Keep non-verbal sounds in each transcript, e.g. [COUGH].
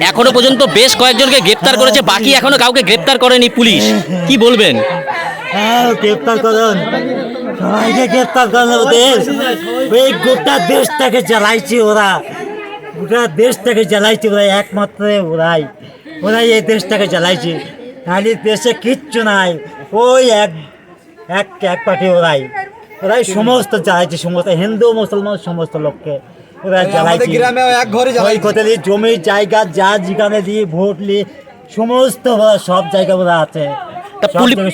এখনও পর্যন্ত বেশ কয়েকজনকে গ্রেপ্তার করেছে, বাকি এখনও কাউকে গ্রেপ্তার করেনি পুলিশ। কি বলবেন? হ্যাঁ ওদের। গোটা দেশটাকে জ্বালাইছে ওরা। গোটা দেশটাকে জ্বালাইছে ওরাই। ওরাই এই দেশটাকে জ্বালাইছে। তাহলে দেশে কিচ্ছু নাই। ওই এক এক এক ওরাই। ওরাই সমস্ত জ্বালাইছে, সমস্ত হিন্দু, মুসলমান, সমস্ত লোককে। ওরা জ্বালাইছে গ্রামে এক ঘরে ওই কথা দিয়ে জমি জায়গা যা যেখানে দিয়ে ভোট নিয়ে সমস্ত সব জায়গা ওরা আছে। তা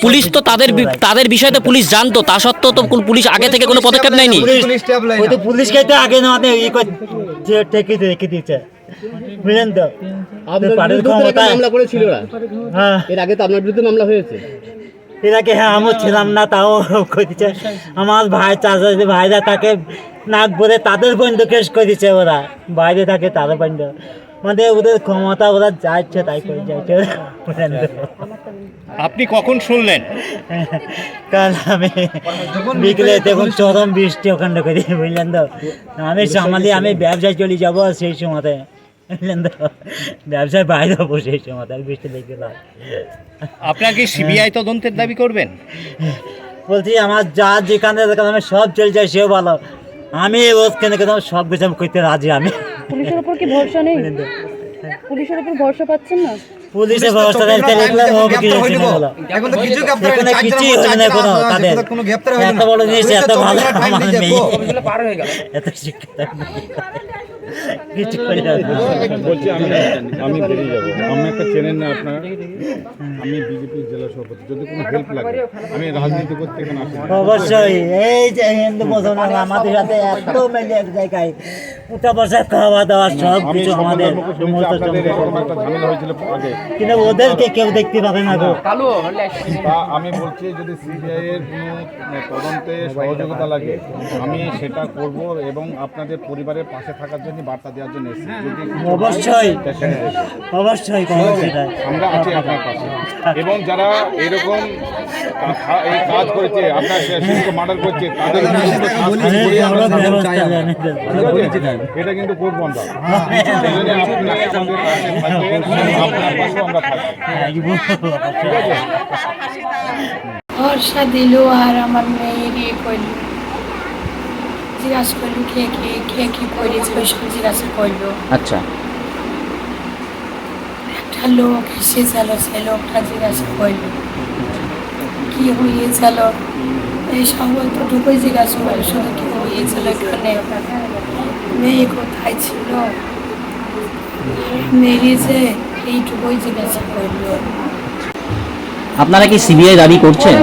পুলিশ তো তাদের তাদের বিষয়ে তো পুলিশ জানতো তা সত্ত্বেও তো পুলিশ আগে থেকে কোনো পদক্ষেপ নেয়নি। ওই তো পুলিশকে তো আগে না আমাদের ই করে যে টেকে রেখে দিয়েছে। বুঝলেন তো? আপনার বিরুদ্ধে মামলা করেছিল ওরা। হ্যাঁ। এর আগে তো আপনার বিরুদ্ধে মামলা হয়েছে। এর আগে হ্যাঁ আমিও ছিলাম না তাও করে দিচ্ছে। আমার ভাই চাচা যে ভাইরা তাকে নাক বলে তাদের বন্ধু কেস করে দিচ্ছে ওরা। বাইরে থাকে তাদের বন্ধু। মানে ওদের ক্ষমতা ওরা যাচ্ছে তাই করে যাচ্ছে আপনি কখন শুনলেন? কাল আমি বিকেলে দেখুন চরম বৃষ্টি ওখানে করি বুঝলেন তো? আমি সামালি আমি ব্যবসায় চলে যাব সেই সময়তে। [LAUGHS] ব্যবসায় বাইরে হব সেই সময়তে আর বৃষ্টি দেখতে না আপনার কি সিবিআই তদন্তের দাবি করবেন? বলছি আমার যা যেখানে যেখানে আমি সব চলে যাই সেও ভালো। আমি ওখানে কেন সব কিছু আমি করতে রাজি আমি। পুলিশের উপর কি ভরসা নেই? পুলিশের উপর ভরসা পাচ্ছেন না? ও। এখন তো কিছু হয়নি কিছুই কোনো তাদের। কোনো গ্রেপ্তার হয়নি এত বড় জিনিস এত ভালো আমার মেয়ে মেয়ে এত শিক্ষিত। কিছু বলছি আমি আমি বেরিয়ে যাব। আমি একটা চেনেন না আপনারা? আমি বিজেপির জেলা সভাপতি। যদি কোনো হেল্প লাগে আমি রাজনীতি করতে এখানে আসি অবশ্যই। এই যে হিন্দু মুসলমান আমাদের সাথে এত মেলে এক জায়গায়। উঠা বসা খাওয়া দাওয়া সব কিছু আমাদের কিন্তু ওদেরকে কেউ দেখতে পাবে না গো। আমি বলছি যদি সিবিআই এর কোনো তদন্তে সহযোগিতা লাগে আমি সেটা করব এবং আপনাদের পরিবারের পাশে থাকার জন্য বার্তা দেওয়ার জন্য এসেছি? যদি অবশ্যই। অবশ্যই আমরা আছি আপনার পাশে। এবং যারা এরকম এই কাজ করেছে আপনার শিশুকে মার্ডার করছে তাদের? এটা কিন্তু করব আমরা থাকবেন আপনার পাশেও আমরা ভরসা দিল আর আমার মেয়ের ইয়ে করল জিজ্ঞাসা করল সব জিজ্ঞাসা করল। আচ্ছা। একটা লোক এসেছিল সে লোকটা জিজ্ঞাসা করল কি হয়েছিল এই জিজ্ঞাসা করল শুধু কি হয়েছিল এখানে? মেয়ে কোথায় ছিল? মেরেছে এইটুকুই জিজ্ঞাসা করল আপনারা কি সিবিআই দাবি করছেন?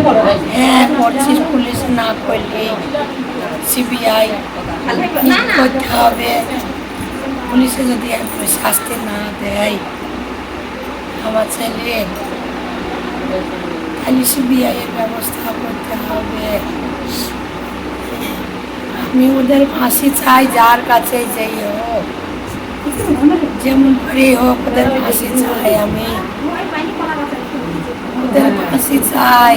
হ্যাঁ করছি পুলিশ না করলে সিবিআই করতে হবে পুলিশে যদি শাস্তি না দেয়, আমার ছেলে, তাহলে সিবিআই এর ব্যবস্থা করতে হবে। আমি ওদের ফাঁসি চাই, যার কাছে যেই হোক, যেমন করে হোক ওদের ফাঁসি চাই আমি। ওদের ফাঁসি চাই।